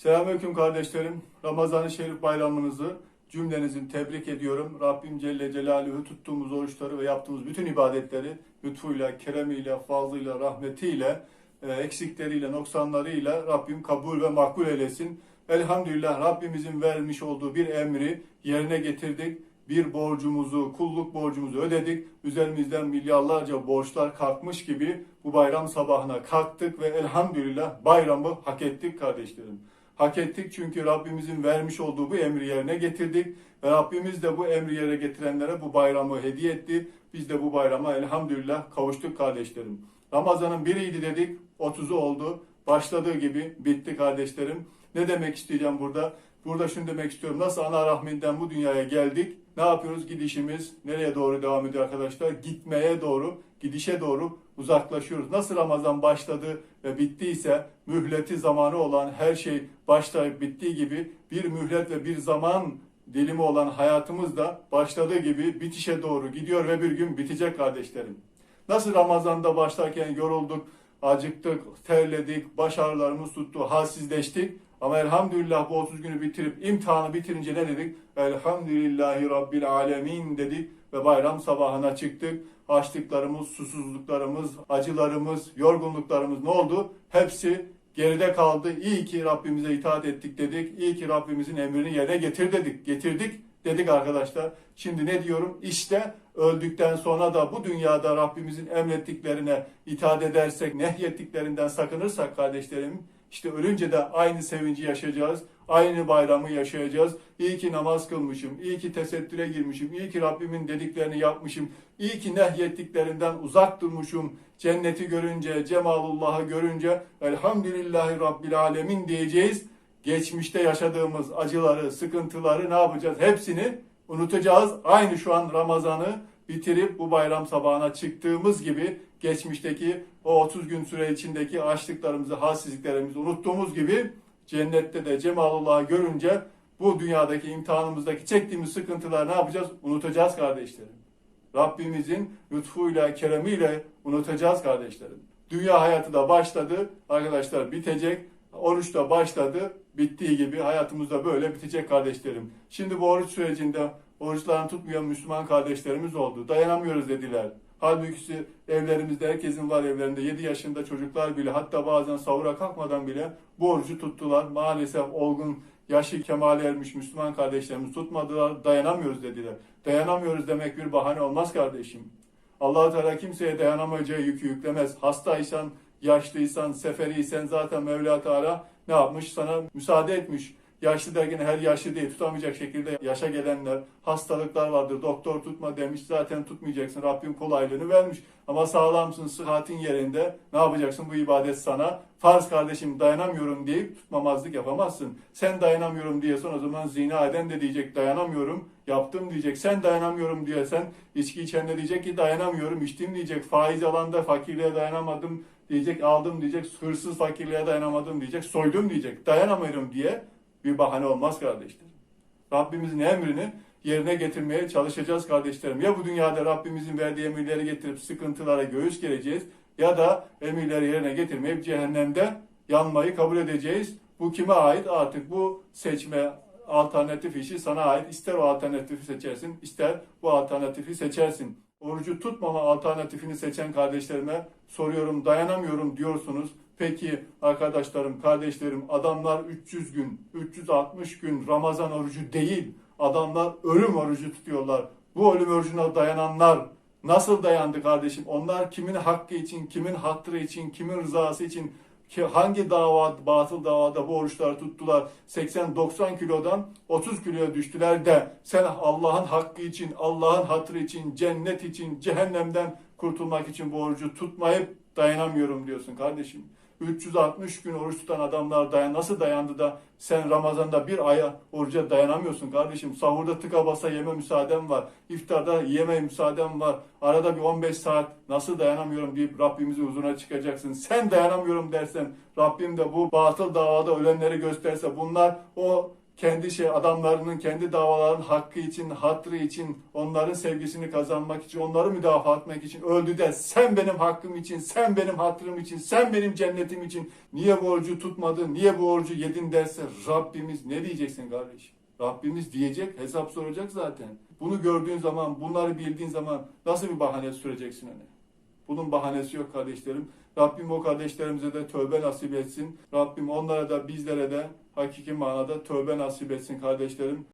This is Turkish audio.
Selamünaleyküm kardeşlerim. Ramazan-ı Şerif bayramınızı cümlenizin tebrik ediyorum. Rabbim Celle Celaluhu tuttuğumuz oruçları ve yaptığımız bütün ibadetleri lütfuyla, keremiyle, fazlıyla, rahmetiyle, e, eksikleriyle, noksanlarıyla Rabbim kabul ve makbul eylesin. Elhamdülillah Rabbimizin vermiş olduğu bir emri yerine getirdik. Bir borcumuzu, kulluk borcumuzu ödedik. Üzerimizden milyarlarca borçlar kalkmış gibi bu bayram sabahına kalktık ve elhamdülillah bayramı hak ettik kardeşlerim. Hak ettik çünkü Rabbimizin vermiş olduğu bu emri yerine getirdik. Ve Rabbimiz de bu emri yerine getirenlere bu bayramı hediye etti. Biz de bu bayrama elhamdülillah kavuştuk kardeşlerim. Ramazanın biriydi dedik, 30'u oldu. Başladığı gibi bitti kardeşlerim. Ne demek isteyeceğim burada? Burada şunu demek istiyorum. Nasıl ana rahminden bu dünyaya geldik? Ne yapıyoruz? Gidişimiz nereye doğru devam ediyor arkadaşlar? Gitmeye doğru, gidişe doğru uzaklaşıyoruz. Nasıl Ramazan başladı ve bittiyse mühleti zamanı olan her şey başlayıp bittiği gibi bir mühlet ve bir zaman dilimi olan hayatımız da başladığı gibi bitişe doğru gidiyor ve bir gün bitecek kardeşlerim. Nasıl Ramazan'da başlarken yorulduk, acıktık, terledik, baş ağrılarımız tuttu, halsizleştik. Ama elhamdülillah bu 30 günü bitirip imtihanı bitirince ne dedik? Elhamdülillahi Rabbil Alemin dedik ve bayram sabahına çıktık. Açlıklarımız, susuzluklarımız, acılarımız, yorgunluklarımız ne oldu? Hepsi geride kaldı. İyi ki Rabbimize itaat ettik dedik. İyi ki Rabbimizin emrini yerine getir dedik. Getirdik dedik arkadaşlar. Şimdi ne diyorum? İşte öldükten sonra da bu dünyada Rabbimizin emrettiklerine itaat edersek, nehyettiklerinden sakınırsak kardeşlerim, işte ölünce de aynı sevinci yaşayacağız. Aynı bayramı yaşayacağız. İyi ki namaz kılmışım, iyi ki tesettüre girmişim, iyi ki Rabbimin dediklerini yapmışım, iyi ki nehyettiklerinden uzak durmuşum. Cenneti görünce, cemalullah'ı görünce elhamdülillahi Rabbil alemin diyeceğiz. Geçmişte yaşadığımız acıları, sıkıntıları ne yapacağız? Hepsini unutacağız. Aynı şu an Ramazan'ı bitirip bu bayram sabahına çıktığımız gibi geçmişteki o 30 gün süre içindeki açlıklarımızı, halsizliklerimizi unuttuğumuz gibi cennette de Cemalullah'ı görünce bu dünyadaki imtihanımızdaki çektiğimiz sıkıntıları ne yapacağız? Unutacağız kardeşlerim. Rabbimizin lütfuyla, keremiyle unutacağız kardeşlerim. Dünya hayatı da başladı. Arkadaşlar bitecek. Oruç da başladı. Bittiği gibi hayatımızda böyle bitecek kardeşlerim. Şimdi bu oruç sürecinde oruçlarını tutmayan Müslüman kardeşlerimiz oldu. Dayanamıyoruz dediler. Halbuki evlerimizde herkesin var evlerinde 7 yaşında çocuklar bile hatta bazen sahura kalkmadan bile bu orucu tuttular. Maalesef olgun yaşı kemale ermiş Müslüman kardeşlerimiz tutmadılar. Dayanamıyoruz dediler. Dayanamıyoruz demek bir bahane olmaz kardeşim. allah Teala kimseye dayanamayacağı yükü yüklemez. Hastaysan, yaşlıysan, seferiysen zaten Mevla Teala ne yapmış? Sana müsaade etmiş. Yaşlı derken her yaşlı değil, tutamayacak şekilde yaşa gelenler, hastalıklar vardır. Doktor tutma demiş, zaten tutmayacaksın. Rabbim kolaylığını vermiş. Ama sağlamsın, sıhhatin yerinde. Ne yapacaksın? Bu ibadet sana. Farz kardeşim dayanamıyorum deyip tutmamazlık yapamazsın. Sen dayanamıyorum diyorsan o zaman zina eden de diyecek dayanamıyorum, yaptım diyecek. Sen dayanamıyorum diyorsan içki içen de diyecek ki dayanamıyorum, içtim diyecek. Faiz alanda fakirliğe dayanamadım diyecek, aldım diyecek. Hırsız fakirliğe dayanamadım diyecek, soydum diyecek. Dayanamıyorum diye bir bahane olmaz kardeşlerim. Rabbimizin emrini yerine getirmeye çalışacağız kardeşlerim. Ya bu dünyada Rabbimizin verdiği emirleri getirip sıkıntılara göğüs gereceğiz ya da emirleri yerine getirmeyip cehennemde yanmayı kabul edeceğiz. Bu kime ait? Artık bu seçme alternatif işi sana ait. İster o alternatifi seçersin, ister bu alternatifi seçersin. Orucu tutmama alternatifini seçen kardeşlerime soruyorum, dayanamıyorum diyorsunuz. Peki arkadaşlarım, kardeşlerim, adamlar 300 gün, 360 gün Ramazan orucu değil, adamlar ölüm orucu tutuyorlar. Bu ölüm orucuna dayananlar nasıl dayandı kardeşim? Onlar kimin hakkı için, kimin hatırı için, kimin rızası için, ki hangi dava, batıl davada bu oruçları tuttular? 80-90 kilodan 30 kiloya düştüler de sen Allah'ın hakkı için, Allah'ın hatırı için, cennet için, cehennemden kurtulmak için bu orucu tutmayıp dayanamıyorum diyorsun kardeşim. 360 gün oruç tutan adamlar dayan nasıl dayandı da sen Ramazan'da bir aya oruca dayanamıyorsun kardeşim. Sahurda tıka basa yeme müsaaden var. İftarda yeme müsaaden var. Arada bir 15 saat nasıl dayanamıyorum deyip Rabbimizin huzuruna çıkacaksın. Sen dayanamıyorum dersen Rabbim de bu batıl davada ölenleri gösterse bunlar o kendi şey adamlarının kendi davaların hakkı için, hatrı için, onların sevgisini kazanmak için, onları müdafaa etmek için öldü de sen benim hakkım için, sen benim hatırım için, sen benim cennetim için niye borcu tutmadın, niye borcu yedin derse Rabbimiz ne diyeceksin kardeş? Rabbimiz diyecek, hesap soracak zaten. Bunu gördüğün zaman, bunları bildiğin zaman nasıl bir bahane süreceksin hani? Bunun bahanesi yok kardeşlerim. Rabbim o kardeşlerimize de tövbe nasip etsin. Rabbim onlara da bizlere de hakiki manada tövbe nasip etsin kardeşlerim.